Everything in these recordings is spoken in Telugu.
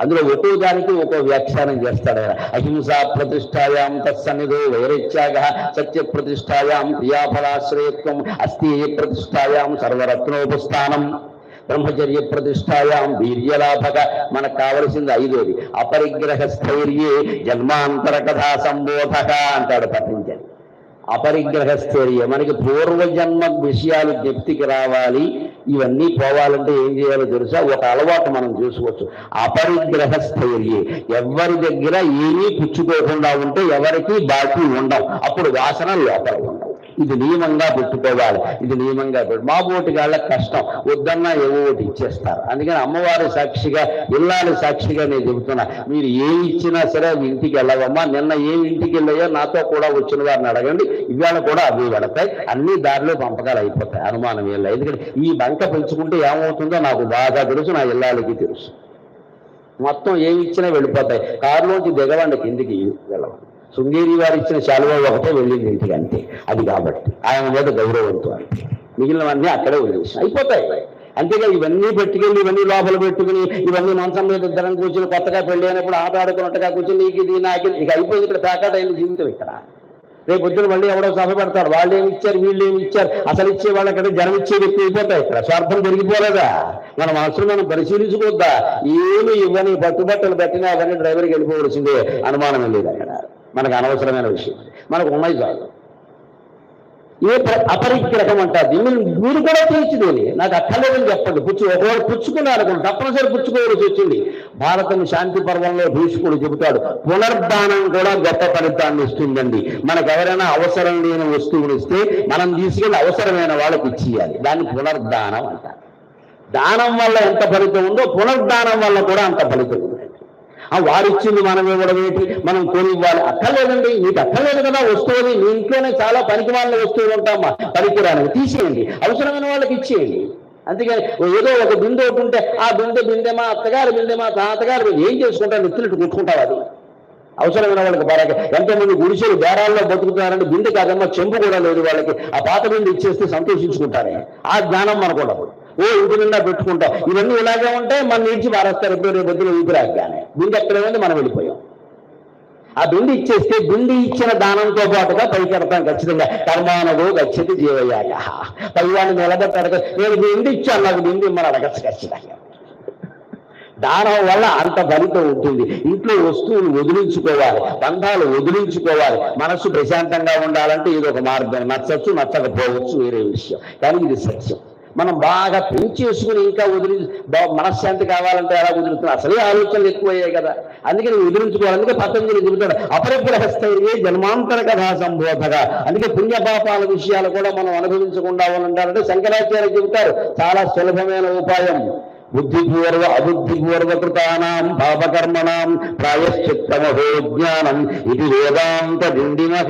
అందులో ఒక్కో దానికి ఒక్కో వ్యాఖ్యానం చేస్తాడు ఆయన. అహింసా ప్రతిష్టాయాం తత్సన్నిధో వైరత్యాగ సత్య ప్రతిష్టాయాం క్రియాఫలాశ్రయత్వం అస్థి ప్రతిష్టాయాం సర్వరత్నోపస్థానం. బ్రహ్మచర్య ప్రతిష్టాయాం వీర్యలాభక మనకు కావలసింది ఐదోది. అపరిగ్రహ స్థైర్యే జన్మాంతర కథా సంబోధక అంటాడు పఠించండి అపరిగ్రహ స్థైర్యం మనకి పూర్వజన్మ విషయాలు జ్ఞప్తికి రావాలి. ఇవన్నీ పోవాలంటే ఏం చేయాలో తెలుసా? ఒక అలవాటు మనం చూసుకోవచ్చు. అపరిగ్రహ స్థైర్యే ఎవరి దగ్గర ఏమీ పుచ్చుకోకుండా ఉంటే ఎవరికి బాకీ ఉండవు. అప్పుడు వాసన లోపల ఉండవు ఇది నియమంగా పెట్టుకోవాలి. ఇది నియమంగా పెట్టు మా ఓటు వాళ్ళకి కష్టం. వద్దన్నా ఏవో ఒకటి ఇచ్చేస్తారు. అందుకని అమ్మవారి సాక్షిగా ఇల్లాలి సాక్షిగా నేను చెబుతున్నా. మీరు ఏమి ఇచ్చినా సరే అవి ఇంటికి వెళ్ళవమ్మా. నిన్న ఏమి ఇంటికి వెళ్ళాయో నాతో కూడా వచ్చిన వారిని అడగండి. ఇవాళ కూడా అవి వెళతాయి అన్ని దారిలో పంపకాలు అయిపోతాయి. అనుమానం ఏం లేదు. ఎందుకంటే ఈ బంక పెంచుకుంటే ఏమవుతుందో నాకు బాగా తెలుసు. నా ఇల్లాలకి తెలుసు. మొత్తం ఏమి ఇచ్చినా వెళ్ళిపోతాయి. కారులోంచి దిగవండి. కిందికి వెళ్ళవండి. శృంగేరి వారు ఇచ్చిన శాలువ ఒకటే వెళ్ళింది ఇంటికి అంతే. అది కాబట్టి ఆయన మీద గౌరవంతో అంతే. మిగిలినవన్నీ అక్కడే వదిలేసి అయిపోతాయి. అంతేగా ఇవన్నీ పెట్టుకెళ్ళి ఇవన్నీ లోపల పెట్టుకుని ఇవన్నీ మంచం మీద ఇద్దరం కూర్చుని కొత్తగా పెళ్ళి అయినప్పుడు ఆట ఆడుకున్నట్టుగా కూర్చుని నీకు ఇది నాకు ఇక అయిపోయింది ఇక్కడ ప్యాకెట్ అయిన జీవితం ఇక్కడ. రేపు పొద్దున మళ్ళీ ఎవడో సభ పెడతాడు. వాళ్ళు ఏమి ఇచ్చారు? వీళ్ళు ఏమి ఇచ్చారు? అసలు ఇచ్చే వాళ్ళకంటే జనం ఇచ్చేది ఎక్కువ అయిపోతాయి. ఇక్కడ స్వార్థం పెరిగిపోలేదా? మన మనసును మనం పరిశీలించుకోద్దా ఏమి ఇవ్వని పట్టుబట్టలు పెట్టినా అవన్నీ డ్రైవర్కి వెళ్ళిపోవలసిందే. అనుమానం లేదు అక్కడ. మనకు అనవసరమైన విషయం. మనకు ఉన్నాయి చాలు ఏ ప్ర- అపరిగ్రహం అంటారు దీన్ని మీరు కూడా తీర్చిదేని నాకు అక్కర్లేదని చెప్పండి. పుచ్చు ఒకవేళ పుచ్చుకున్నారు అనుకోండి తప్పనిసరి పుచ్చుకోవాల్సి వచ్చింది. భారతం శాంతి పర్వంలో భీష్ముడు చెబుతాడు పునర్దానం కూడా గొప్ప ఫలితాన్ని ఇస్తుందండి. మనకు ఎవరైనా అవసరం లేని వస్తువులు ఇస్తే మనం తీసుకెళ్ళి అవసరమైన వాళ్ళకి ఇచ్చేయాలి. దాన్ని పునర్దానం అంటారు. దానం వల్ల ఎంత ఫలితం ఉందో పునర్దానం వల్ల కూడా అంత ఫలితం ఉంది. ఆ వారిచ్చింది మనం ఇవ్వడం ఏంటి? మనం కొని ఇవ్వాలి అక్కర్లేదండి మీకు అక్కర్లేదు కదా వస్తువుని మీ ఇంట్లోనే చాలా పనికి వాళ్ళ వస్తువులు ఉంటామా పనికిరాని తీసేయండి అవసరమైన వాళ్ళకి ఇచ్చేయండి. అందుకని ఏదో ఒక బిందె ఒకటి ఉంటే ఆ బిందె బిందె మా అత్తగారు బిందె మా తాతగారు ఏం చేసుకుంటారు? నెత్తులు కొట్టుకుంటావు అది. అవసరమైన వాళ్ళకి బాగా ఎంతమంది గుడిసెలు బేరాల్లో బతుకుతున్నారంటే బిందె కాదమ్మా చెంపు కూడా లేదు వాళ్ళకి. ఆ పాత బిందె ఇచ్చేస్తే సంతోషించుకుంటారే. ఆ జ్ఞానం మనకు ఉండదు ఓ ఇంటి నిండా పెట్టుకుంటాం. ఇవన్నీ ఇలాగే ఉంటాయి. మన నీడ్చి పారేస్తారు ఎప్పుడు రేపు పొద్దున ఊపిరాగానే బిందె ఎక్కడ మనం వెళ్ళిపోయాం. ఆ బింది ఇచ్చేస్తే బింది ఇచ్చిన దానంతో పాటుగా పైకెడతాం ఖచ్చితంగా. కర్మానదో గచ్చతి జీవయాక పైవాడిని నిలబెట్టాడు నేను బింది ఇచ్చాను నాకు బింది ఇమ్మని అడగచ్చు ఖచ్చితంగా. దానం వల్ల అంత ఫలితం ఉంటుంది. ఇంట్లో వస్తువులు వదిలించుకోవాలి. బంధాలు వదిలించుకోవాలి. మనస్సు ప్రశాంతంగా ఉండాలంటే ఇది ఒక మార్గం. నచ్చచ్చు నచ్చకపోవచ్చు వేరే విషయం. కానీ ఇది సత్యం. మనం బాగా పెంచేసుకుని ఇంకా వదిలి బా- మనశ్శాంతి కావాలంటే ఎలా వదులుతున్నా అసలే ఆలోచనలు ఎక్కువయ్యాయి కదా. అందుకని వదిలించుకోవాలి అందుకే పతంజలి చెబుతాడు అపరిగ్రహస్థైర్యే జన్మాంతర కథా సంబోధగా అందుకే పుణ్యపాపాల విషయాలు కూడా మనం అనుభవించకుండా ఉండాలంటే శంకరాచార్య చెబుతారు చాలా సులభమైన ఉపాయం. బుద్ధిపూర్వ అబుద్ధిపూర్వకృతానాం పాపకర్మణాం ప్రాయశ్చిత్తమహో జ్ఞానం ఇది వేదాంత డిండిమహ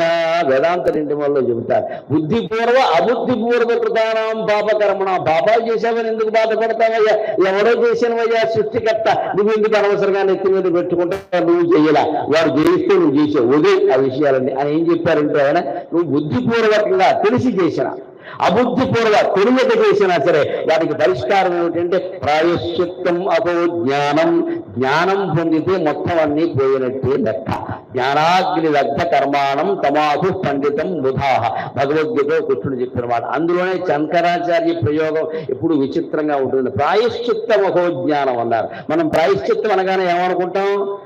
వేదాంత డిండిమల్లో చెబుతారు బుద్ధిపూర్వ అబుద్ధిపూర్వకృతానాం పాపకర్మణ. పాపాలు చేసావని ఎందుకు బాధపడతావయ్యా? ఎవరో చేసినవయ్యా సృష్టికర్త. నువ్వు ఎందుకు అనవసరంగా నెత్తి మీద పెట్టుకుంటా? నువ్వు చేయలా. వారు చేయిస్తే నువ్వు చేసావు. వదే ఆ విషయాలన్నీ. అని ఏం చెప్పారంటే ఆయన నువ్వు బుద్ధిపూర్వకంగా తెలిసి చేసినా. అబుద్ధిపూర్వ తెలియక చేసినా సరే వాటికి పరిష్కారం ఏమిటంటే ప్రాయశ్చిత్తం అపో జ్ఞానం. జ్ఞానం పొందితే మొత్తం అన్ని పోయినట్టే లెక్క. జ్ఞానాగ్ని లబ్ధ కర్మాణం తమాసు పండితం బుధాహ భగవద్గీత కృష్ణుడు చెప్పిన మాట. అందులోనే శంకరాచార్య ప్రయోగం ఎప్పుడు విచిత్రంగా ఉంటుంది. ప్రాయశ్చిత్తం అహో జ్ఞానం అన్నారు. మనం ప్రాయశ్చిత్తం అనగానే ఏమనుకుంటాం?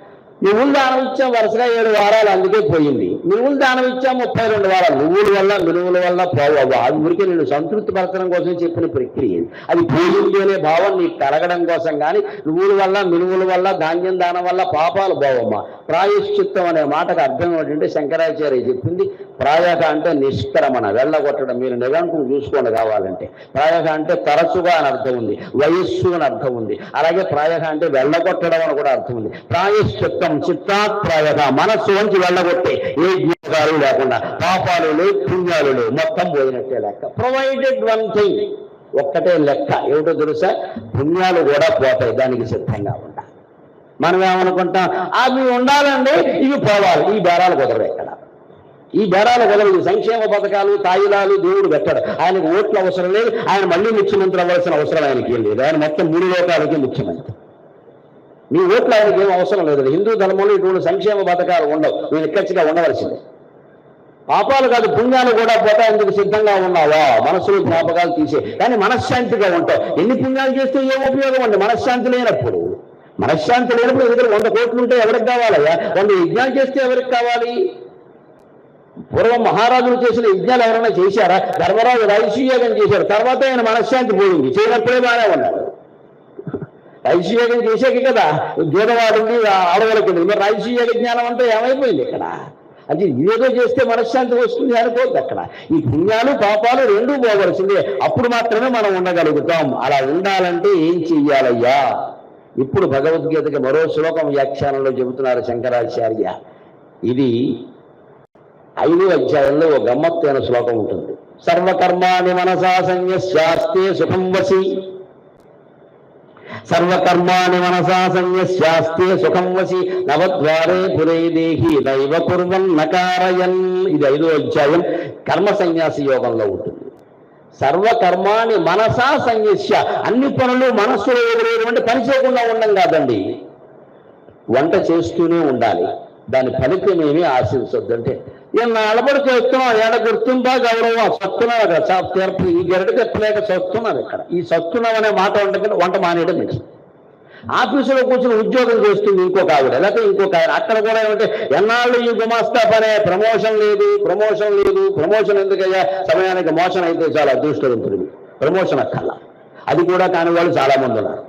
నువ్వులు దానం ఇచ్చాం వరుసగా ఏడు వారాలు అందుకే పోయింది. నువ్వులు దానం ఇచ్చాం ముప్పై రెండు వారాలు. నువ్వుల వల్ల మినువుల వల్ల పోవు అది ఊరికే నేను సంతృప్తి పరచడం కోసం చెప్పిన ప్రక్రియ. అది పోయింది అనే భావం నీకు కలగడం కోసం కానీ నువ్వుల వల్ల మినువుల వల్ల ధాన్యం దానం వల్ల పాపాలు పోవమ్మా. ప్రాయశ్చిత్తం అనే మాటకు అర్థం ఏంటంటే శంకరాచార్య చెప్పింది ప్రాయక అంటే నిష్క్రమణ. వెళ్ళగొట్టడం. మీరు నిఘంటువు చూసుకోండి కావాలంటే ప్రాయక అంటే తరచుగా అని అర్థం ఉంది. వయస్సు అని అర్థం ఉంది. అలాగే ప్రాయక అంటే వెళ్ళగొట్టడం అని కూడా అర్థం ఉంది. ప్రాయశ్చిత్తం చిత్తాత్ ప్రాయక మనస్సు వంచి వెళ్ళగొట్టే. ఏ జ్ఞానాలు లేకుండా. పాపాలు లేవు పుణ్యాలు లేవు. మొత్తం పోయినట్టే లెక్క. ప్రొవైడెడ్ వన్ థింగ్ ఒక్కటే లెక్క. ఏమిటో తెలుసా? పుణ్యాలు కూడా పోతాయి. దానికి సిద్ధంగా ఉండాలి. మనం ఏమనుకుంటాం అవి ఉండాలండి ఇవి పోవాలి. ఈ బేరాలు కుదరవు ఎక్కడ? ఈ బేరాలు కుదరదు సంక్షేమ పథకాలు తాయిలాలు దేవుడు పెట్టాడు. ఆయనకు ఓట్లు అవసరం లేదు. ఆయన మళ్ళీ ముఖ్యమంత్రి అవ్వాల్సిన అవసరం ఆయనకి ఏం లేదు. ఆయన మొత్తం మూడు లోకాలకి ముఖ్యమంత్రి. మీ ఓట్లు ఆయనకి ఏం అవసరం లేదు. హిందూ ధర్మంలో ఇటువంటి సంక్షేమ పథకాలు ఉండవు. నేను ఖచ్చితంగా ఉండవలసిందే. పాపాలు కాదు పుణ్యాలు కూడా పోతాయందుకు సిద్ధంగా ఉన్నావా? మనసులో జ్ఞాపకాలు తీసే. కానీ మనశ్శాంతిగా ఉంటావు. ఎన్ని పుణ్యాలు చేస్తే ఏం ఉపయోగం అండి? మనశ్శాంతి లేనప్పుడు. మనశ్శాంతి లేనప్పుడు దగ్గర వంద కోట్లు ఉంటే ఎవరికి కావాలయ్యా? వంద యజ్ఞాలు చేస్తే ఎవరికి కావాలి? పూర్వం మహారాజులు చేసిన యజ్ఞాలు ఎవరైనా చేశారా? ధర్మరాజు రైషియోగం చేశారు తర్వాత ఆయన మనశ్శాంతి పోయింది. చేయనప్పుడే బాగానే ఉన్నాడు. రైషియోగం చేశాక కదా. గీతవాడింది ఆడవాళ్ళకి మరి రైషియోగ జ్ఞానం అంటే ఏమైపోయింది ఇక్కడ? అది ఏదో చేస్తే మనశ్శాంతి వస్తుంది అనుకోవద్దు అక్కడ. ఈ పుణ్యాలు పాపాలు రెండూ పోవలసిందే. అప్పుడు మాత్రమే మనం ఉండగలుగుతాం. అలా ఉండాలంటే ఏం చెయ్యాలయ్యా? ఇప్పుడు భగవద్గీతకి మరో శ్లోకం వ్యాఖ్యానంలో చెబుతున్నారు శంకరాచార్య. ఇది ఐదో అధ్యాయంలో ఒక గమ్మత్తైన శ్లోకం ఉంటుంది. సర్వకర్మాణి మనసా సంయశాస్తే సుఖం వసి. సర్వకర్మాణి మనసా సంయశాస్తే సుఖం వసి. నవద్వారే పురే దేహి దైవ కుర్వన్ నకారయన్. ఇది ఐదో అధ్యాయం కర్మ సన్యాసి యోగంలో ఉంటుంది. సర్వకర్మాణి మనసా సంయస్య అన్ని పనులు మనస్సులో ఎదురేటువంటి పని చేయకుండా ఉండం కాదండి. వంట చేస్తూనే ఉండాలి. దాని ఫలితం ఏమీ ఆశించొద్దు నిలబడి నేను చేస్తున్నాం ఏడ గుర్తుందా? గౌరవం సత్తున్నాం కదా. తీర్పు ఈ గెరటి తెప్పలేక సస్తున్నాం ఇక్కడ. ఈ సత్తున్నాం అనే మాట ఉండకుండా వంట మానేయడం మంచిది ఆఫీసులో కూర్చొని ఉద్యోగం చేస్తుంది ఇంకొక ఆవిడ. లేకపోతే ఇంకొక ఆవిడ. అక్కడ కూడా ఏమంటే ఎన్నాళ్ళు ఈ గుమాస్తా పనే ప్రమోషన్ లేదు ప్రమోషన్ లేదు ప్రమోషన్ ఎందుకయ్యా? సమయానికి మోషన్ అయితే చాలా అదృష్టవంతుడివి. ప్రమోషన్ అక్కర్లా. అది కూడా కాని వాళ్ళు చాలా మంది ఉన్నారు.